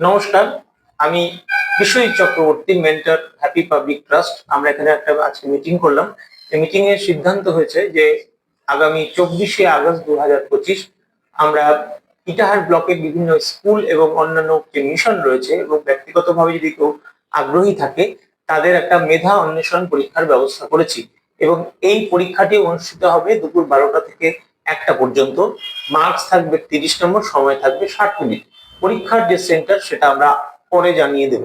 নমস্কার, আমি Biswajit Chakraborty mentor happy public trust আমরা এখানে একটা আজকে মিটিং করলাম। এই মিটিং এর সিদ্ধান্ত হয়েছে যে আগামী চব্বিশে আগস্ট দু হাজার পঁচিশ আমরা ইটাহার ব্লকের বিভিন্ন স্কুল এবং অন্যান্য যে মিশন রয়েছে এবং ব্যক্তিগতভাবে যদি কেউ আগ্রহী থাকে, তাদের একটা মেধা অন্বেষণ পরীক্ষার ব্যবস্থা করেছি। এবং এই পরীক্ষাটি অনুষ্ঠিত হবে দুপুর বারোটা থেকে একটা পর্যন্ত। মার্কস থাকবে তিরিশ নম্বর সময় থাকবে ষাট মিনিট। পরীক্ষার যে সেন্টার সেটা আমরা পরে জানিয়ে দেব।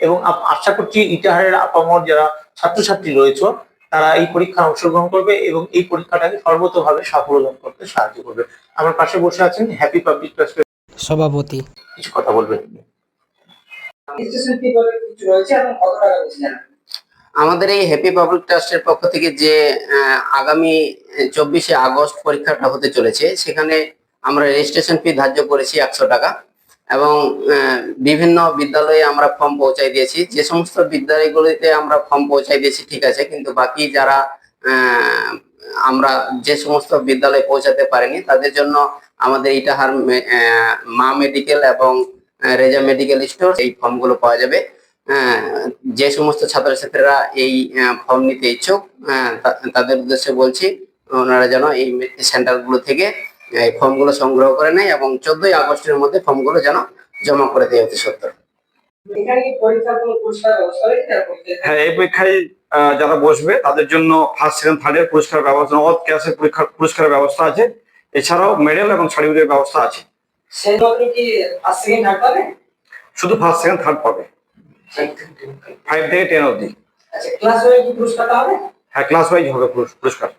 এবং আশা করছি ইটাহারের আপামর যারা ছাত্রছাত্রী রয়েছে তারা এই পরীক্ষায় অংশগ্রহণ করবে এবং এই পরীক্ষাটাকে সর্বতভাবে সাফল্য লাভ করতে সাহায্য করবে। আমার পাশে বসে আছেন হ্যাপি পাবলিক ট্রাস্টের সভাপতি। কিছু কথা বলবেন। রেজিস্ট্রেশন ফি কিছু রয়েছে এবং কত টাকা আমাদের এই হ্যাপি পাবলিক ট্রাস্টের পক্ষ থেকে যে আগামী চব্বিশে আগস্ট পরীক্ষাটা হতে চলেছে, সেখানে আমরা রেজিস্ট্রেশন ফি ধার্য করেছি একশো টাকা এবং বিভিন্ন বিদ্যালয়ে আমরা ফর্ম পৌঁছাই দিয়েছি। যে সমস্ত বিদ্যালয়গুলিতে আমরা ফর্ম পৌঁছাই দিয়েছি, ঠিক আছে, কিন্তু বাকি যারা আমরা যে সমস্ত বিদ্যালয়ে পৌঁছাতে পারিনি, তাদের জন্য আমাদের ইটাহার মে- মেডিকেল এবং রেজা মেডিকেল স্টোর, এই ফর্মগুলো পাওয়া যাবে। যে সমস্ত ছাত্রছাত্রীরা এই ফর্ম নিতে ইচ্ছুক তাদের উদ্দেশ্যে বলছি ওনারা যেন এই সেন্টারগুলো থেকে এই ফর্মগুলো সংগ্রহ করে নেয় এবং চোদ্দই আগস্টের মধ্যে ফর্মগুলো যেন জমা করে দেয় অতি সত্তর হ্যাঁ এই পরীক্ষায় যারা বসবে তাদের জন্য ফার্স্ট সেকেন্ড থার্ডের পুরস্কার ব্যবস্থা নগদ ক্যাশের পরীক্ষার পুরস্কারের ব্যবস্থা আছে। এছাড়াও মেডেল এবং সার্টিফিকেটের ব্যবস্থা আছে। থার্ড শুধু ফার্স্ট সেকেন্ড থার্ড পাবে। ফাইভ থেকে টেন অবধি আচ্ছা ক্লাস ওয়াইজ কি পুরস্কারটা হবে হ্যাঁ ক্লাস ওয়াইজ হবে পুরস- পুরস্কার